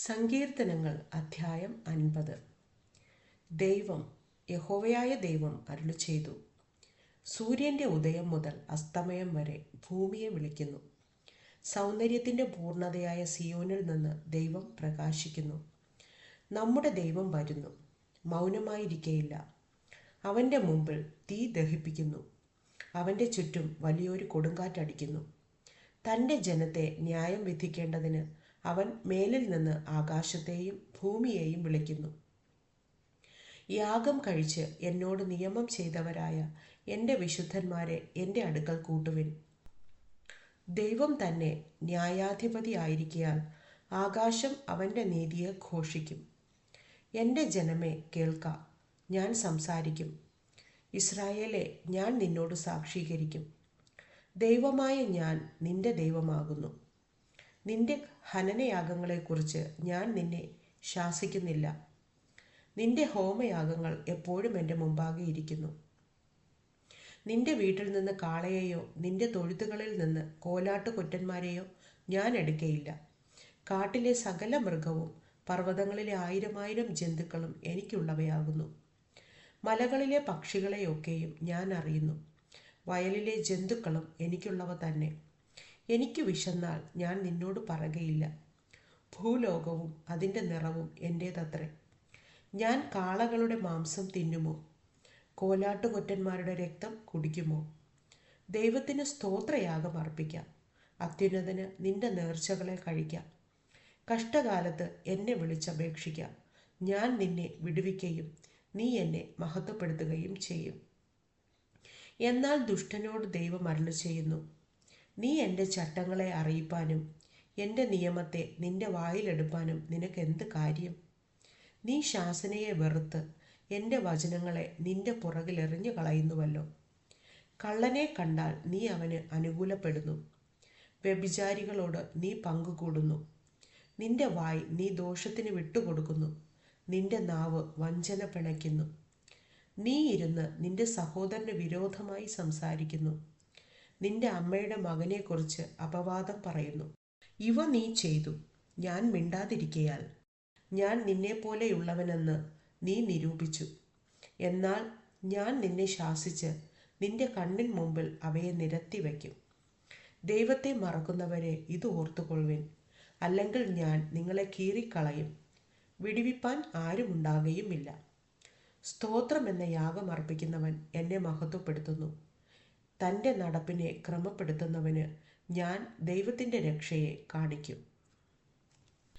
സങ്കീർത്തനങ്ങൾ അധ്യായം അൻപത്. ദൈവം യഹോവയായ ദൈവം അരുളി ചെയ്തു. സൂര്യന്റെ ഉദയം മുതൽ അസ്തമയം വരെ ഭൂമിയെ വിളിക്കുന്നു. സൗന്ദര്യത്തിന്റെ പൂർണതയായ സിയോനിൽ നിന്ന് ദൈവം പ്രകാശിക്കുന്നു. നമ്മുടെ ദൈവം വരുന്നു. മൗനമായിരിക്കയില്ല. അവന്റെ മുമ്പിൽ തീ ദഹിപ്പിക്കുന്നു. അവന്റെ ചുറ്റും വലിയൊരു കൊടുങ്കാറ്റടിക്കുന്നു. തന്റെ ജനത്തെ ന്യായം വിധിക്കേണ്ടതിന് അവൻ മേലിൽ നിന്ന് ആകാശത്തെയും ഭൂമിയെയും വിളിക്കുന്നു. യാഗം കഴിച്ച് എന്നോട് നിയമം ചെയ്തവരായ എന്റെ വിശുദ്ധന്മാരെ എന്റെ അടുക്കൽ കൂട്ടുവിൻ. ദൈവം തന്നെ ന്യായാധിപതി ആയിരിക്കാൻ ആകാശം അവന്റെ നീതിയെ ഘോഷിക്കും. എന്റെ ജനമേ കേൾക്ക ഞാൻ സംസാരിക്കും. ഇസ്രായേലെ ഞാൻ നിന്നോട് സാക്ഷീകരിക്കും. ദൈവമായ ഞാൻ നിന്റെ ദൈവമാകുന്നു. നിന്റെ ഹനനയാഗങ്ങളെക്കുറിച്ച് ഞാൻ നിന്നെ ശാസിക്കുന്നില്ല. നിന്റെ ഹോമയാഗങ്ങൾ എപ്പോഴും എന്റെ മുമ്പാകെ ഇരിക്കുന്നു നിന്റെ വീട്ടിൽ നിന്ന് കാളയെയോ നിന്റെ തൊഴുത്തുകളിൽ നിന്ന് കോലാട്ടു കൊറ്റന്മാരെയോ ഞാൻ എടുക്കയില്ല. കാട്ടിലെ സകല മൃഗവും പർവതങ്ങളിലെ ആയിരമായിരം ജന്തുക്കളും എനിക്കുള്ളവയാകുന്നു. മലകളിലെ പക്ഷികളെയൊക്കെയും ഞാൻ അറിയുന്നു. വയലിലെ ജന്തുക്കളും എനിക്കുള്ളവ തന്നെ. എനിക്ക് വിശന്നാൽ ഞാൻ നിന്നോട് പറയുകയില്ല. ഭൂലോകവും അതിന്റെ നിറവും എന്റേതത്രേ ഞാൻ കാളകളുടെ മാംസം തിന്നുമോ? കോലാട്ടുകൊറ്റന്മാരുടെ രക്തം കുടിക്കുമോ? ദൈവത്തിന് സ്തോത്രയാഗം അർപ്പിക്കാം. അത്യുന്നതന് നിന്റെ നേർച്ചകളെ കഴിക്കാം. കഷ്ടകാലത്ത് എന്നെ വിളിച്ചപേക്ഷിക്കാം. ഞാൻ നിന്നെ വിടുവിക്കുകയും നീ എന്നെ മഹത്വപ്പെടുത്തുകയും ചെയ്യും. എന്നാൽ ദുഷ്ടനോട് ദൈവം അരുളി ചെയ്യുന്നു നീ എന്റെ ചട്ടങ്ങളെ അറിയിപ്പാനും എന്റെ നിയമത്തെ നിന്റെ വായിലെടുപ്പാനും നിനക്ക് എന്ത് കാര്യം? നീ ശാസനയെ വെറുത്ത് എന്റെ വചനങ്ങളെ നിന്റെ പുറകിലെറിഞ്ഞു കളയുന്നുവല്ലോ കള്ളനെ കണ്ടാൽ നീ അവന് അനുകൂലപ്പെടുന്നു. വ്യഭിചാരികളോട് നീ പങ്കുകൂടുന്നു. നിന്റെ വായ് നീ ദോഷത്തിന് വിട്ടുകൊടുക്കുന്നു. നിന്റെ നാവ് വഞ്ചന പിണയ്ക്കുന്നു. നീ ഇരുന്ന് നിന്റെ സഹോദരന് വിരോധമായി സംസാരിക്കുന്നു. നിന്റെ അമ്മയുടെ മകനെക്കുറിച്ച് അപവാദം പറയുന്നു. ഇവ നീ ചെയ്തു. ഞാൻ മിണ്ടാതിരിക്കയാൽ. ഞാൻ നിന്നെപ്പോലെയുള്ളവനെന്ന് നീ നിരൂപിച്ചു. എന്നാൽ ഞാൻ നിന്നെ ശാസിച്ച് നിന്റെ കണ്ണിൻ മുമ്പിൽ അവയെ നിരത്തി വയ്ക്കും. ദൈവത്തെ മറക്കുന്നവരെ ഇത് ഓർത്തുകൊള്ളുവിൻ. അല്ലെങ്കിൽ ഞാൻ നിങ്ങളെ കീറിക്കളയും. വിടിവിപ്പാൻ ആരുമുണ്ടാകുകയുമില്ല സ്തോത്രം എന്ന യാഗം അർപ്പിക്കുന്നവൻ എന്നെ മഹത്വപ്പെടുത്തുന്നു. തന്റെ നടപ്പിനെ ക്രമപ്പെടുത്തുന്നവന് ഞാൻ ദൈവത്തിന്റെ രക്ഷയെ കാണിക്കും.